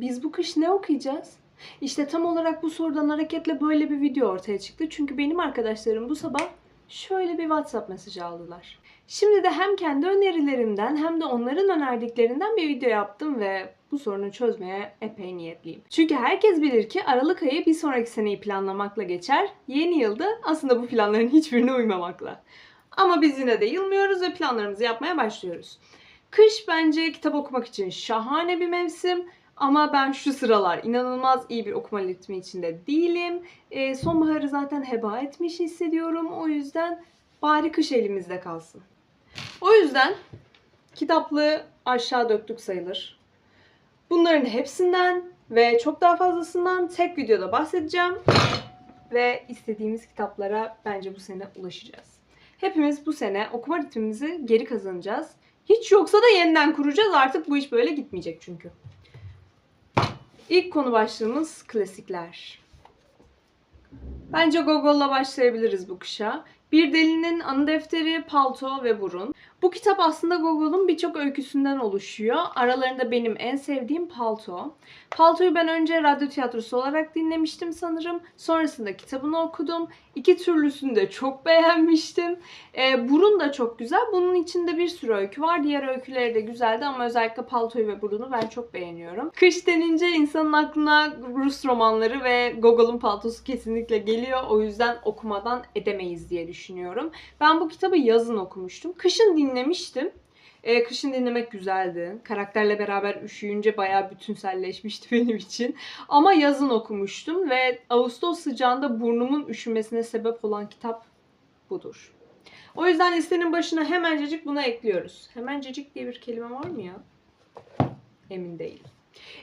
Biz bu kış ne okuyacağız? İşte tam olarak bu sorudan hareketle böyle bir video ortaya çıktı. Çünkü benim arkadaşlarım bu sabah şöyle bir WhatsApp mesajı aldılar. Şimdi de hem kendi önerilerimden hem de onların önerdiklerinden bir video yaptım ve bu sorunu çözmeye epey niyetliyim. Çünkü herkes bilir ki Aralık ayı bir sonraki seneyi planlamakla geçer. Yeni yılda aslında bu planların hiçbirine uymamakla. Ama biz yine de yılmıyoruz ve planlarımızı yapmaya başlıyoruz. Kış bence kitap okumak için şahane bir mevsim. Ama ben şu sıralar inanılmaz iyi bir okuma ritmi içinde değilim. Ee, sonbaharı zaten heba etmiş hissediyorum. O yüzden bari kış elimizde kalsın. O yüzden kitaplığı aşağı döktük sayılır. Bunların hepsinden ve çok daha fazlasından tek videoda bahsedeceğim. Ve istediğimiz kitaplara bence bu sene ulaşacağız. Hepimiz bu sene okuma ritmimizi geri kazanacağız. Hiç yoksa da yeniden kuracağız. Artık bu iş böyle gitmeyecek çünkü. İlk konu başlığımız klasikler. Bence Gogol'la başlayabiliriz bu kışa. Bir Delinin Anı Defteri, Palto ve Burun. Bu kitap aslında Gogol'un birçok öyküsünden oluşuyor. Aralarında benim en sevdiğim Palto. Palto'yu ben önce radyo tiyatrosu olarak dinlemiştim sanırım. Sonrasında kitabını okudum. İki türlüsünü de çok beğenmiştim. Ee, Burun da çok güzel. Bunun içinde bir sürü öykü var. Diğer öyküleri de güzeldi ama özellikle Palto'yu ve Burun'u ben çok beğeniyorum. Kış denince insanın aklına Rus romanları ve Gogol'un Paltosu kesinlikle geliyor. O yüzden okumadan edemeyiz diye düşünüyorum. Ben bu kitabı yazın okumuştum. Kışın dinlemiştim. Ee, kışın dinlemek güzeldi. Karakterle beraber üşüyünce bayağı bütünselleşmişti benim için. Ama yazın okumuştum ve Ağustos sıcağında burnumun üşümesine sebep olan kitap budur. O yüzden listenin başına hemencecik bunu ekliyoruz. Hemencecik diye bir kelime var mı ya? Emin değilim.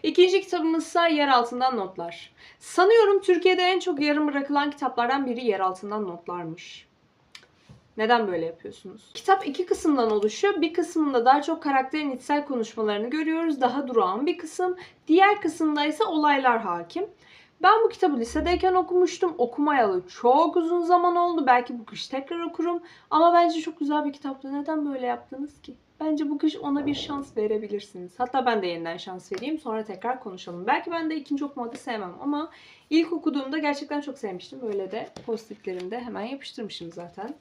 İkinci kitabımız ise Yer Altından Notlar. Sanıyorum Türkiye'de en çok yarım bırakılan kitaplardan biri Yer Altından Notlarmış. Neden böyle yapıyorsunuz? Kitap iki kısımdan oluşuyor. Bir kısmında daha çok karakterin içsel konuşmalarını görüyoruz. Daha durağan bir kısım. Diğer kısımda ise olaylar hakim. Ben bu kitabı lisedeyken okumuştum. Okumayalı çok uzun zaman oldu. Belki bu kış tekrar okurum. Ama bence çok güzel bir kitaptı. Neden böyle yaptınız ki? Bence bu kış ona bir şans verebilirsiniz. Hatta ben de yeniden şans vereyim. Sonra tekrar konuşalım. Belki ben de ikinci okumada sevmem ama ilk okuduğumda gerçekten çok sevmiştim. Böyle de postitlerimi de hemen yapıştırmışım zaten.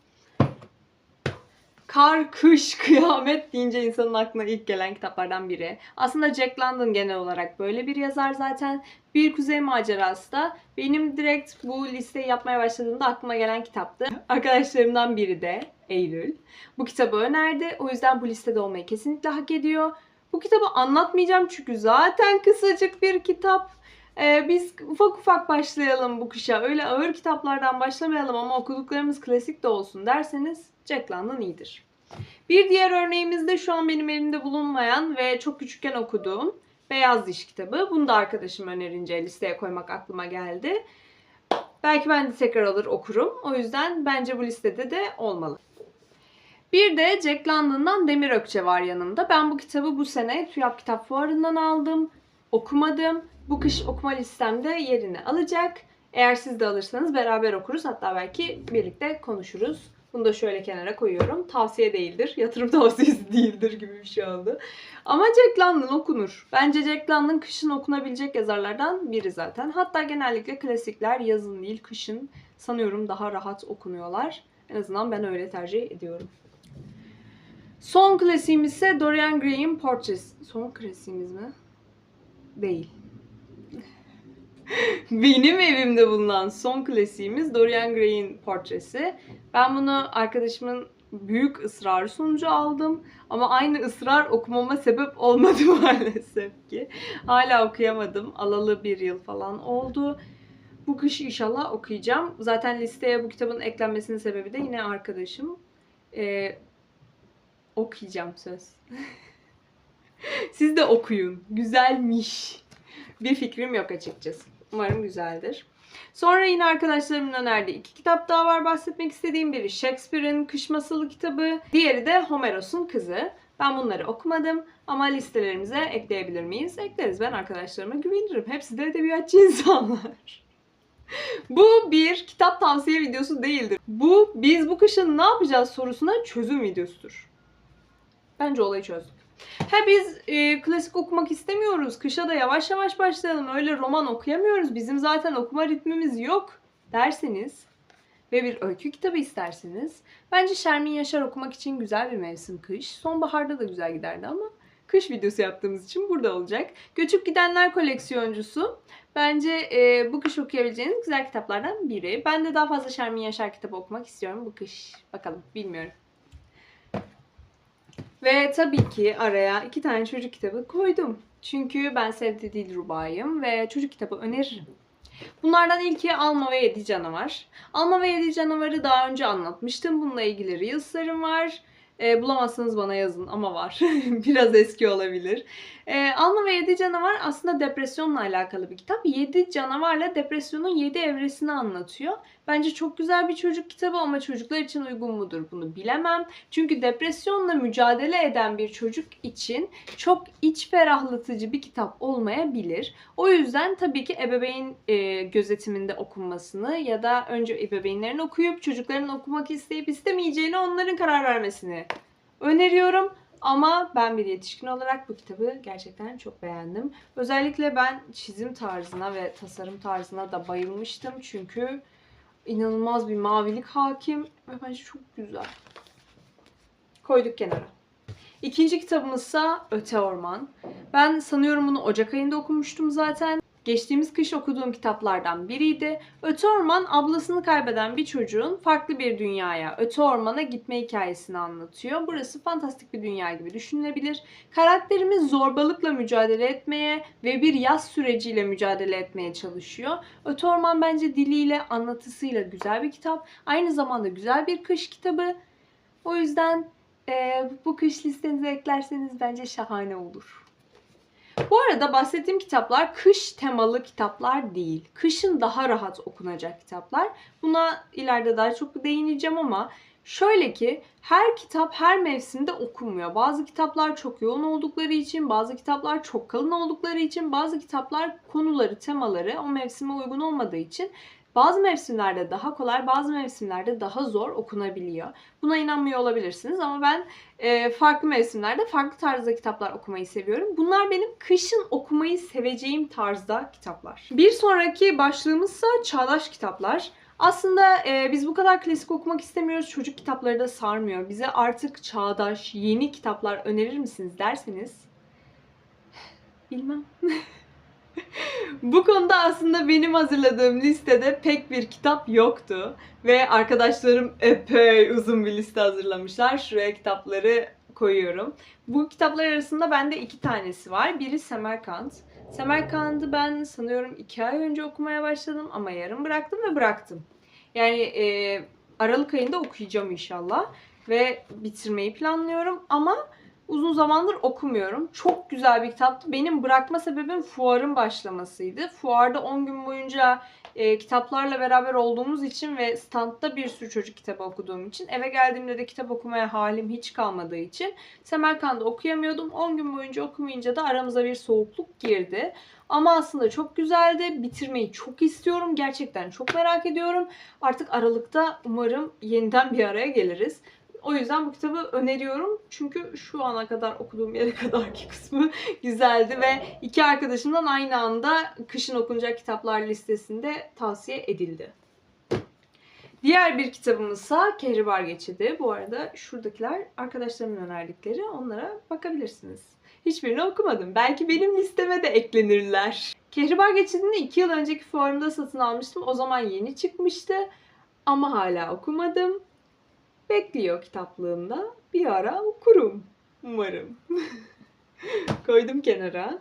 Kar, kış, kıyamet deyince insanın aklına ilk gelen kitaplardan biri. Aslında Jack London genel olarak böyle bir yazar zaten. Bir Kuzey Macerası da benim direkt bu listeyi yapmaya başladığımda aklıma gelen kitaptı. Arkadaşlarımdan biri de Eylül. Bu kitabı önerdi. O yüzden bu listede olmayı kesinlikle hak ediyor. Bu kitabı anlatmayacağım çünkü zaten kısacık bir kitap. Ee, biz ufak ufak başlayalım bu kışa. Öyle ağır kitaplardan başlamayalım ama okuduklarımız klasik de olsun derseniz Jack London iyidir. Bir diğer örneğimiz de şu an benim elimde bulunmayan ve çok küçükken okuduğum Beyaz Diş kitabı. Bunu da arkadaşım önerince listeye koymak aklıma geldi. Belki ben de tekrar alır okurum. O yüzden bence bu listede de olmalı. Bir de Jack London'dan Demir Ökçe var yanımda. Ben bu kitabı bu sene TÜYAP Kitap Fuarı'ndan aldım. Okumadım. Bu kış okuma listemde yerini alacak. Eğer siz de alırsanız beraber okuruz. Hatta belki birlikte konuşuruz. Bunu da şöyle kenara koyuyorum. Tavsiye değildir. Yatırım tavsiyesi değildir gibi bir şey oldu. Ama Jack London okunur. Bence Jack London kışın okunabilecek yazarlardan biri zaten. Hatta genellikle klasikler yazın değil kışın sanıyorum daha rahat okunuyorlar. En azından ben öyle tercih ediyorum. Son klasiğimiz ise Dorian Gray'in Portraits. Son klasiğimiz mi? Değil. Benim evimde bulunan son klasiğimiz Dorian Gray'in portresi. Ben bunu arkadaşımın büyük ısrarı sonucu aldım. Ama aynı ısrar okumama sebep olmadı maalesef ki. Hala okuyamadım. Alalı bir yıl falan oldu. Bu kış inşallah okuyacağım. Zaten listeye bu kitabın eklenmesinin sebebi de yine arkadaşım. Ee, okuyacağım söz. Siz de okuyun. Güzelmiş. Bir fikrim yok açıkçası. Umarım güzeldir. Sonra yine arkadaşlarımın önerdiği iki kitap daha var bahsetmek istediğim. Biri Shakespeare'in Kış Masalı kitabı. Diğeri de Homeros'un Kızı. Ben bunları okumadım ama listelerimize ekleyebilir miyiz? Ekleriz. Ben arkadaşlarıma güvenirim. Hepsi de edebiyatçı insanlar. bu bir kitap tavsiye videosu değildir. Bu biz bu kışın ne yapacağız sorusuna çözüm videosudur. Bence olayı çözdük. Ha biz e, klasik okumak istemiyoruz. Kışa da yavaş yavaş başlayalım. Öyle roman okuyamıyoruz. Bizim zaten okuma ritmimiz yok derseniz ve bir öykü kitabı isterseniz bence Şermin Yaşar okumak için güzel bir mevsim kış. Sonbaharda da güzel giderdi ama kış videosu yaptığımız için burada olacak. Göçüp Gidenler koleksiyoncusu. Bence e, bu kış okuyabileceğiniz güzel kitaplardan biri. Ben de daha fazla Şermin Yaşar kitabı okumak istiyorum bu kış. Bakalım bilmiyorum. Ve tabii ki araya iki tane çocuk kitabı koydum. Çünkü ben Sevdi Dilruba'yım ve çocuk kitabı öneririm. Bunlardan ilki Alma ve Yedi Canavar. Alma ve Yedi Canavar'ı daha önce anlatmıştım. Bununla ilgili Reels'larım var. E, bulamazsanız bana yazın ama var. Biraz eski olabilir. E, Alma ve Yedi Canavar aslında depresyonla alakalı bir kitap. Yedi canavarla depresyonun yedi evresini anlatıyor. Bence çok güzel bir çocuk kitabı ama çocuklar için uygun mudur bunu bilemem. Çünkü depresyonla mücadele eden bir çocuk için çok iç ferahlatıcı bir kitap olmayabilir. O yüzden tabii ki ebeveyn e, gözetiminde okunmasını ya da önce ebeveynlerin okuyup çocukların okumak isteyip istemeyeceğini onların karar vermesini öneriyorum. Ama ben bir yetişkin olarak bu kitabı gerçekten çok beğendim. Özellikle ben çizim tarzına ve tasarım tarzına da bayılmıştım. Çünkü inanılmaz bir mavilik hakim ve bence çok güzel. Koyduk kenara. İkinci kitabımızsa Öte Orman. Ben sanıyorum bunu Ocak ayında okumuştum zaten. Geçtiğimiz kış okuduğum kitaplardan biriydi. Öte Orman ablasını kaybeden bir çocuğun farklı bir dünyaya, öte ormana gitme hikayesini anlatıyor. Burası fantastik bir dünya gibi düşünülebilir. Karakterimiz zorbalıkla mücadele etmeye ve bir yaz süreciyle mücadele etmeye çalışıyor. Öte Orman bence diliyle, anlatısıyla güzel bir kitap. Aynı zamanda güzel bir kış kitabı. O yüzden eee, bu kış listenize eklerseniz bence şahane olur. Bu arada bahsettiğim kitaplar kış temalı kitaplar değil. Kışın daha rahat okunacak kitaplar. Buna ileride daha çok değineceğim ama şöyle ki her kitap her mevsimde okunmuyor. Bazı kitaplar çok yoğun oldukları için, bazı kitaplar çok kalın oldukları için, bazı kitaplar konuları, temaları o mevsime uygun olmadığı için bazı mevsimlerde daha kolay, bazı mevsimlerde daha zor okunabiliyor. Buna inanmıyor olabilirsiniz ama ben e, farklı mevsimlerde farklı tarzda kitaplar okumayı seviyorum. Bunlar benim kışın okumayı seveceğim tarzda kitaplar. Bir sonraki başlığımızsa çağdaş kitaplar. Aslında e, biz bu kadar klasik okumak istemiyoruz. Çocuk kitapları da sarmıyor. Bize artık çağdaş, yeni kitaplar önerir misiniz derseniz bilmem. Bu konuda aslında benim hazırladığım listede pek bir kitap yoktu. Ve arkadaşlarım epey uzun bir liste hazırlamışlar. Şuraya kitapları koyuyorum. Bu kitaplar arasında bende iki tanesi var. Biri Semerkant. Semerkant'ı ben sanıyorum iki ay önce okumaya başladım ama yarım bıraktım ve bıraktım. Yani e, Aralık ayında okuyacağım inşallah. Ve bitirmeyi planlıyorum ama uzun zamandır okumuyorum. Çok güzel bir kitaptı. Benim bırakma sebebim fuarın başlamasıydı. Fuarda 10 gün boyunca e, kitaplarla beraber olduğumuz için ve standta bir sürü çocuk kitabı okuduğum için eve geldiğimde de kitap okumaya halim hiç kalmadığı için Semerkant'ı okuyamıyordum. 10 gün boyunca okumayınca da aramıza bir soğukluk girdi. Ama aslında çok güzeldi. Bitirmeyi çok istiyorum. Gerçekten çok merak ediyorum. Artık Aralık'ta umarım yeniden bir araya geliriz. O yüzden bu kitabı öneriyorum. Çünkü şu ana kadar okuduğum yere kadarki kısmı güzeldi ve iki arkadaşımdan aynı anda kışın okunacak kitaplar listesinde tavsiye edildi. Diğer bir kitabımızsa Kehribar Geçidi. Bu arada şuradakiler arkadaşlarımın önerdikleri. Onlara bakabilirsiniz. Hiçbirini okumadım. Belki benim listeme de eklenirler. Kehribar Geçidi'ni 2 yıl önceki fuarımda satın almıştım. O zaman yeni çıkmıştı. Ama hala okumadım bekliyor kitaplığımda. Bir ara okurum. Umarım. Koydum kenara.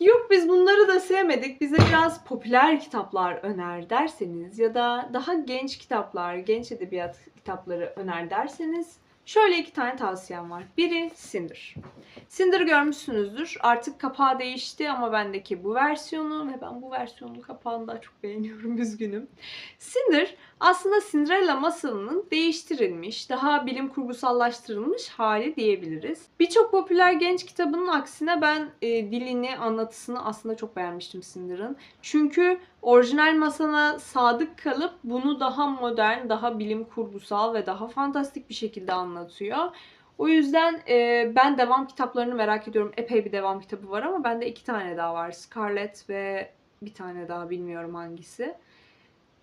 Yok biz bunları da sevmedik. Bize biraz popüler kitaplar öner derseniz ya da daha genç kitaplar, genç edebiyat kitapları öner derseniz şöyle iki tane tavsiyem var. Biri Cinder. Cinder'ı görmüşsünüzdür. Artık kapağı değişti ama bendeki bu versiyonu ve ben bu versiyonun kapağını daha çok beğeniyorum. Üzgünüm. Cinder aslında Cinderella masalının değiştirilmiş, daha bilim kurgusallaştırılmış hali diyebiliriz. Birçok popüler genç kitabının aksine ben e, dilini, anlatısını aslında çok beğenmiştim Cinder'ın. Çünkü orijinal masana sadık kalıp bunu daha modern, daha bilim kurgusal ve daha fantastik bir şekilde anlatıyor. O yüzden e, ben devam kitaplarını merak ediyorum. Epey bir devam kitabı var ama bende iki tane daha var. Scarlet ve bir tane daha bilmiyorum hangisi.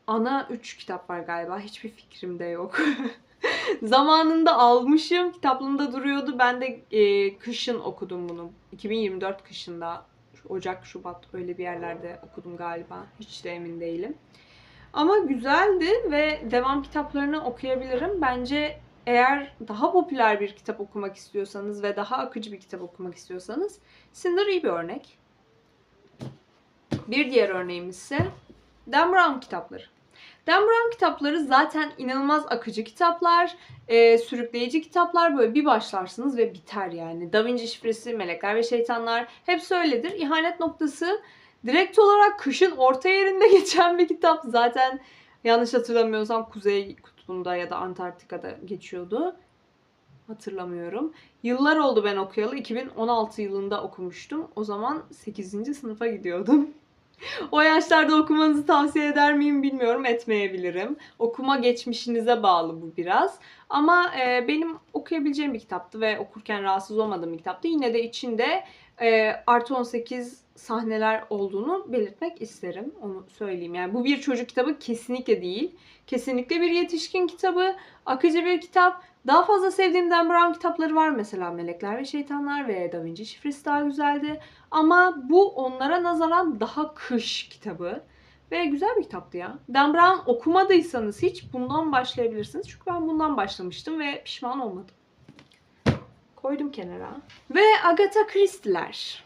Ana üç kitap var galiba. Hiçbir fikrim de yok. Zamanında almışım. Kitaplığımda duruyordu. Ben de e, kışın okudum bunu. 2024 kışında. Ocak, Şubat öyle bir yerlerde okudum galiba. Hiç de emin değilim. Ama güzeldi ve devam kitaplarını okuyabilirim. Bence eğer daha popüler bir kitap okumak istiyorsanız ve daha akıcı bir kitap okumak istiyorsanız Cinder iyi bir örnek. Bir diğer örneğimiz ise Dan Brown kitapları. Dan Brown kitapları zaten inanılmaz akıcı kitaplar, e, sürükleyici kitaplar. Böyle bir başlarsınız ve biter yani. Da Vinci Şifresi, Melekler ve Şeytanlar hepsi öyledir. İhanet Noktası direkt olarak kışın orta yerinde geçen bir kitap. Zaten yanlış hatırlamıyorsam Kuzey Kutbu'nda ya da Antarktika'da geçiyordu. Hatırlamıyorum. Yıllar oldu ben okuyalı. 2016 yılında okumuştum. O zaman 8. sınıfa gidiyordum. O yaşlarda okumanızı tavsiye eder miyim bilmiyorum. Etmeyebilirim. Okuma geçmişinize bağlı bu biraz. Ama e, benim okuyabileceğim bir kitaptı ve okurken rahatsız olmadığım bir kitaptı. Yine de içinde e, artı 18 sahneler olduğunu belirtmek isterim. Onu söyleyeyim. Yani bu bir çocuk kitabı kesinlikle değil. Kesinlikle bir yetişkin kitabı. Akıcı bir kitap. Daha fazla sevdiğim Dan Brown kitapları var. Mesela Melekler ve Şeytanlar ve Da Vinci Şifresi daha güzeldi. Ama bu onlara nazaran daha kış kitabı. Ve güzel bir kitaptı ya. Dan Brown okumadıysanız hiç bundan başlayabilirsiniz. Çünkü ben bundan başlamıştım ve pişman olmadım. Koydum kenara. Ve Agatha Christie'ler.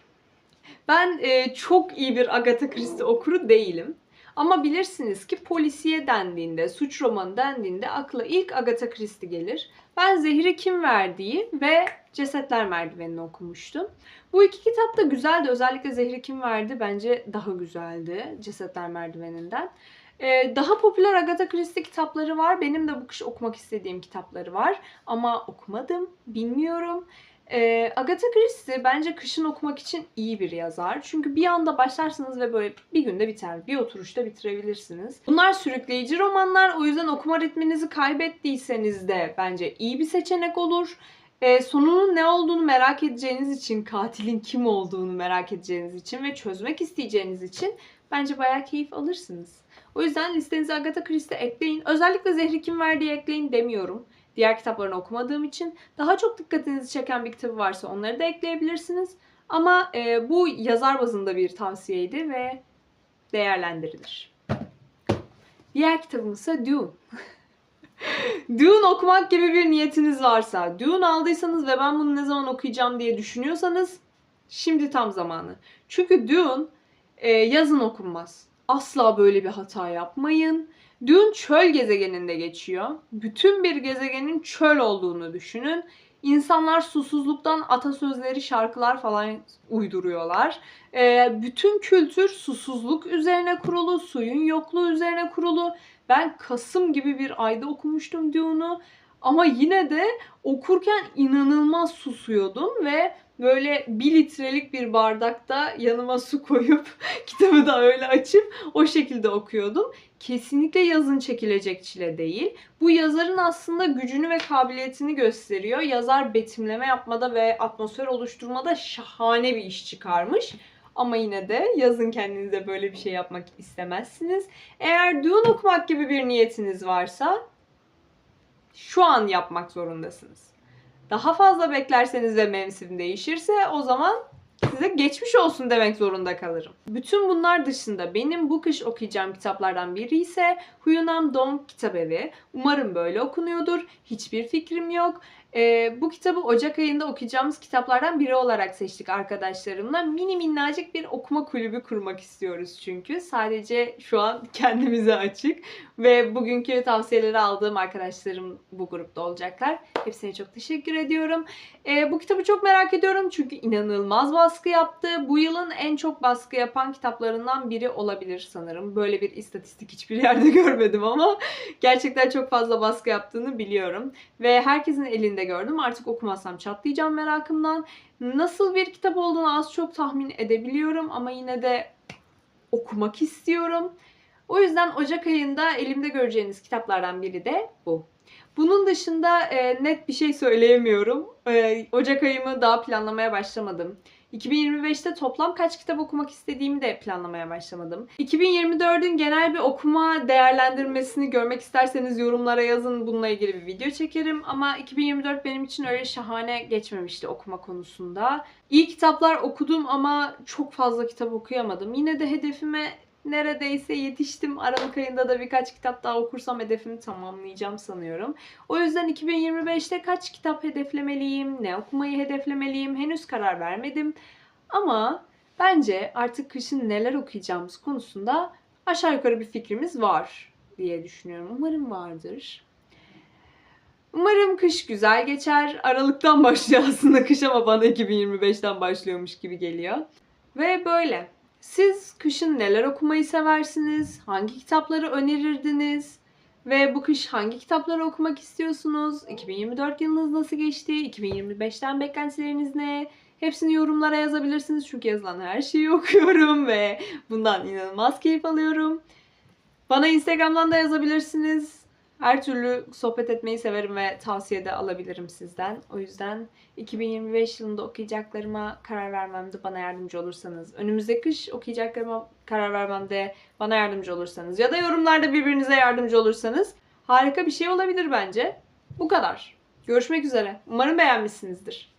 Ben e, çok iyi bir Agatha Christie okuru değilim. Ama bilirsiniz ki polisiye dendiğinde, suç romanı dendiğinde akla ilk Agatha Christie gelir. Ben Zehri Kim Verdiği ve Cesetler Merdiveni'ni okumuştum. Bu iki kitap da güzeldi. Özellikle Zehri Kim Verdi bence daha güzeldi Cesetler Merdiveni'nden. Ee, daha popüler Agatha Christie kitapları var. Benim de bu kış okumak istediğim kitapları var. Ama okumadım, bilmiyorum. Ee, Agatha Christie bence kışın okumak için iyi bir yazar. Çünkü bir anda başlarsınız ve böyle bir günde biter. Bir oturuşta bitirebilirsiniz. Bunlar sürükleyici romanlar. O yüzden okuma ritminizi kaybettiyseniz de bence iyi bir seçenek olur. Ee, sonunun ne olduğunu merak edeceğiniz için, katilin kim olduğunu merak edeceğiniz için ve çözmek isteyeceğiniz için bence bayağı keyif alırsınız. O yüzden listenize Agatha Christie ekleyin. Özellikle Zehri Kim Verdiği ekleyin demiyorum. Diğer kitaplarını okumadığım için daha çok dikkatinizi çeken bir kitabı varsa onları da ekleyebilirsiniz. Ama e, bu yazar bazında bir tavsiyeydi ve değerlendirilir. Diğer kitabım ise Dune. Dune okumak gibi bir niyetiniz varsa, Dune aldıysanız ve ben bunu ne zaman okuyacağım diye düşünüyorsanız şimdi tam zamanı. Çünkü Dune e, yazın okunmaz. Asla böyle bir hata yapmayın. Dune çöl gezegeninde geçiyor. Bütün bir gezegenin çöl olduğunu düşünün. İnsanlar susuzluktan atasözleri, şarkılar falan uyduruyorlar. Ee, bütün kültür susuzluk üzerine kurulu, suyun yokluğu üzerine kurulu. Ben Kasım gibi bir ayda okumuştum Dune'u. Ama yine de okurken inanılmaz susuyordum ve böyle bir litrelik bir bardakta yanıma su koyup kitabı da öyle açıp o şekilde okuyordum. Kesinlikle yazın çekilecek çile değil. Bu yazarın aslında gücünü ve kabiliyetini gösteriyor. Yazar betimleme yapmada ve atmosfer oluşturmada şahane bir iş çıkarmış. Ama yine de yazın kendinize böyle bir şey yapmak istemezsiniz. Eğer Dune okumak gibi bir niyetiniz varsa şu an yapmak zorundasınız. Daha fazla beklerseniz ve mevsim değişirse o zaman size geçmiş olsun demek zorunda kalırım. Bütün bunlar dışında benim bu kış okuyacağım kitaplardan biri ise Huyunam Dong Kitabevi. Umarım böyle okunuyordur. Hiçbir fikrim yok. Ee, bu kitabı Ocak ayında okuyacağımız kitaplardan biri olarak seçtik arkadaşlarımla. Mini minnacık bir okuma kulübü kurmak istiyoruz çünkü. Sadece şu an kendimize açık. Ve bugünkü tavsiyeleri aldığım arkadaşlarım bu grupta olacaklar. Hepsine çok teşekkür ediyorum. Ee, bu kitabı çok merak ediyorum çünkü inanılmaz baskı yaptı. Bu yılın en çok baskı yapan kitaplarından biri olabilir sanırım. Böyle bir istatistik hiçbir yerde görmedim ama gerçekten çok fazla baskı yaptığını biliyorum. Ve herkesin elinde gördüm. Artık okumazsam çatlayacağım merakımdan. Nasıl bir kitap olduğunu az çok tahmin edebiliyorum ama yine de okumak istiyorum. O yüzden Ocak ayında elimde göreceğiniz kitaplardan biri de bu. Bunun dışında e, net bir şey söyleyemiyorum. E, Ocak ayımı daha planlamaya başlamadım. 2025'te toplam kaç kitap okumak istediğimi de planlamaya başlamadım. 2024'ün genel bir okuma değerlendirmesini görmek isterseniz yorumlara yazın. Bununla ilgili bir video çekerim. Ama 2024 benim için öyle şahane geçmemişti okuma konusunda. İyi kitaplar okudum ama çok fazla kitap okuyamadım. Yine de hedefime neredeyse yetiştim. Aralık ayında da birkaç kitap daha okursam hedefimi tamamlayacağım sanıyorum. O yüzden 2025'te kaç kitap hedeflemeliyim, ne okumayı hedeflemeliyim henüz karar vermedim. Ama bence artık kışın neler okuyacağımız konusunda aşağı yukarı bir fikrimiz var diye düşünüyorum. Umarım vardır. Umarım kış güzel geçer. Aralıktan başlıyor aslında kış ama bana 2025'ten başlıyormuş gibi geliyor. Ve böyle. Siz kışın neler okumayı seversiniz? Hangi kitapları önerirdiniz? Ve bu kış hangi kitapları okumak istiyorsunuz? 2024 yılınız nasıl geçti? 2025'ten beklentileriniz ne? Hepsini yorumlara yazabilirsiniz çünkü yazılan her şeyi okuyorum ve bundan inanılmaz keyif alıyorum. Bana Instagram'dan da yazabilirsiniz. Her türlü sohbet etmeyi severim ve tavsiye de alabilirim sizden. O yüzden 2025 yılında okuyacaklarıma karar vermemde bana yardımcı olursanız, önümüzdeki kış okuyacaklarıma karar vermemde bana yardımcı olursanız ya da yorumlarda birbirinize yardımcı olursanız harika bir şey olabilir bence. Bu kadar. Görüşmek üzere. Umarım beğenmişsinizdir.